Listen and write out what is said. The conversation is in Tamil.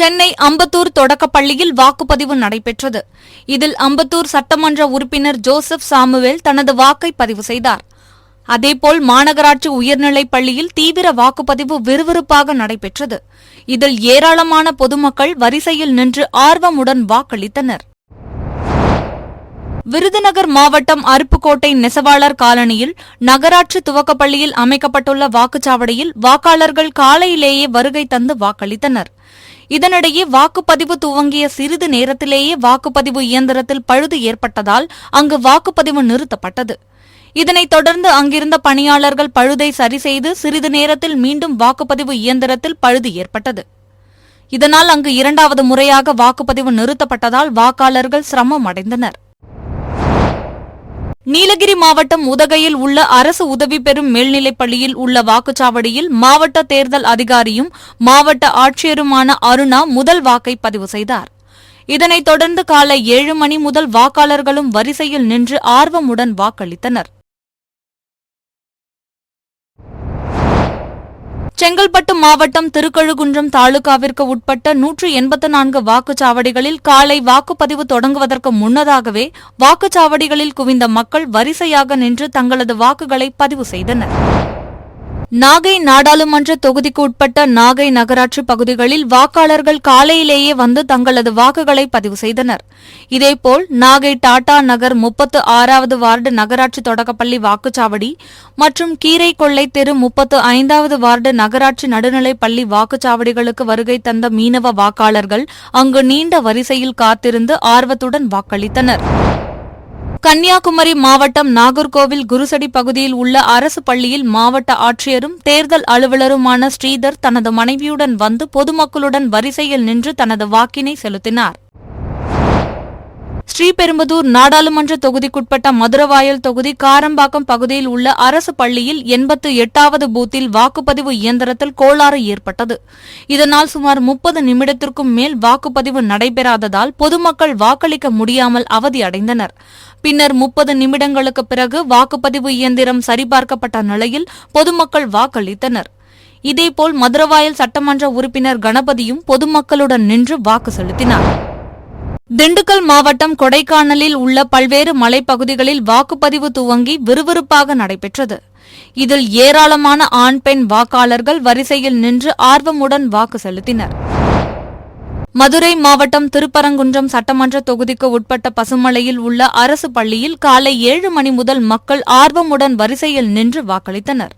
சென்னை அம்பத்தூர் தொடக்கப்பள்ளியில் வாக்குப்பதிவு நடைபெற்றது. இதில் அம்பத்தூர் சட்டமன்ற உறுப்பினர் ஜோசப் சாமுவேல் தனது வாக்கை பதிவு செய்தார். அதேபோல் மாநகராட்சி உயர்நிலைப் பள்ளியில் தீவிர வாக்குப்பதிவு விறுவிறுப்பாக நடைபெற்றது. இதில் ஏராளமான பொதுமக்கள் வரிசையில் நின்று ஆர்வமுடன் வாக்களித்தனர். விருதுநகர் மாவட்டம் அருப்புக்கோட்டை நெசவாளர் காலனியில் நகராட்சி துவக்கப்பள்ளியில் அமைக்கப்பட்டுள்ள வாக்குச்சாவடியில் வாக்காளர்கள் காலையிலேயே வருகை தந்து வாக்களித்தனர். இதனிடையே வாக்குப்பதிவு துவங்கிய சிறிது நேரத்திலேயே வாக்குப்பதிவு இயந்திரத்தில் பழுது ஏற்பட்டதால் அங்கு வாக்குப்பதிவு நிறுத்தப்பட்டது. இதனைத் தொடர்ந்து அங்கிருந்த பணியாளர்கள் பழுதை சரி செய்து சிறிது நேரத்தில் மீண்டும் வாக்குப்பதிவு இயந்திரத்தில் பழுது ஏற்பட்டது. இதனால் அங்கு இரண்டாவது முறையாக வாக்குப்பதிவு நிறுத்தப்பட்டதால் வாக்காளர்கள் சிரமம் அடைந்தனர். நீலகிரி மாவட்டம் உதகையில் உள்ள அரசு உதவி பெறும் மேல்நிலைப் பள்ளியில் உள்ள வாக்குச்சாவடியில் மாவட்ட தேர்தல் அதிகாரியும் மாவட்ட ஆட்சியருமான அருணா முதல் வாக்கை பதிவு செய்தார். இதனைத் தொடர்ந்து காலை ஏழு மணி முதல் வாக்காளர்களும் வரிசையில் நின்று ஆர்வமுடன் வாக்களித்தனர். செங்கல்பட்டு மாவட்டம் திருக்கழுகுன்றம் தாலுகாவிற்கு உட்பட்ட நூற்று எண்பத்து நான்கு வாக்குச்சாவடிகளில் காலை வாக்குப்பதிவு தொடங்குவதற்கு முன்னதாகவே வாக்குச்சாவடிகளில் குவிந்த மக்கள் வரிசையாக நின்று தங்களது வாக்குகளை பதிவு செய்தனர். நாகை நாடாளுமன்ற தொகுதிக்கு உட்பட்ட நாகை நகராட்சி பகுதிகளில் வாக்காளர்கள் காலையிலேயே வந்து தங்களது வாக்குகளை பதிவு செய்தனர். இதேபோல் நாகை டாடா நகர் முப்பத்து ஆறாவது வார்டு நகராட்சி தொடக்கப்பள்ளி வாக்குச்சாவடி மற்றும் கீரைக்கொள்ளை தெரு முப்பத்து ஐந்தாவது வார்டு நகராட்சி நடுநிலைப் பள்ளி வாக்குச்சாவடிகளுக்கு வருகை தந்த மீனவ வாக்காளர்கள் அங்கு நீண்ட வரிசையில் காத்திருந்து ஆர்வத்துடன் வாக்களித்தனர். கன்னியாகுமரி மாவட்டம் நாகர்கோவில் குருசடி பகுதியில் உள்ள அரசு பள்ளியில் மாவட்ட ஆட்சியரும் தேர்தல் அலுவலருமான ஸ்ரீதர் தனது மனைவியுடன் வந்து பொதுமக்களுடன் வரிசையில் நின்று தனது வாக்கினை செலுத்தினார். ஸ்ரீபெரும்புதூர் நாடாளுமன்ற தொகுதிக்குட்பட்ட மதுரவாயல் தொகுதி காரம்பாக்கம் பகுதியில் உள்ள அரசு பள்ளியில் எண்பத்து எட்டாவது பூத்தில் வாக்குப்பதிவு இயந்திரத்தில் கோளாறு ஏற்பட்டது. இதனால் சுமார் முப்பது நிமிடத்திற்கும் மேல் வாக்குப்பதிவு நடைபெறாததால் பொதுமக்கள் வாக்களிக்க முடியாமல் அவதியடைந்தனர் பின்னர் முப்பது நிமிடங்களுக்கு பிறகு வாக்குப்பதிவு இயந்திரம் சரிபார்க்கப்பட்ட நிலையில் பொதுமக்கள் வாக்களித்தனர். இதேபோல் மதுரவாயல் சட்டமன்ற உறுப்பினர் கணபதியும் பொதுமக்களுடன் நின்று வாக்கு செலுத்தினார். திண்டுக்கல் மாவட்டம் கொடைக்கானலில் உள்ள பல்வேறு மலைப்பகுதிகளில் வாக்குப்பதிவு துவங்கி விறுவிறுப்பாக நடைபெற்றது. இதில் ஏராளமான ஆண் பெண் வாக்காளர்கள் வரிசையில் நின்று ஆர்வமுடன் வாக்கு செலுத்தினர். மதுரை மாவட்டம் திருப்பரங்குன்றம் சட்டமன்ற தொகுதிக்கு உட்பட்ட பசுமலையில் உள்ள அரசு பள்ளியில் காலை ஏழு மணி முதல் மக்கள் ஆர்வமுடன் வரிசையில் நின்று வாக்களித்தனர்.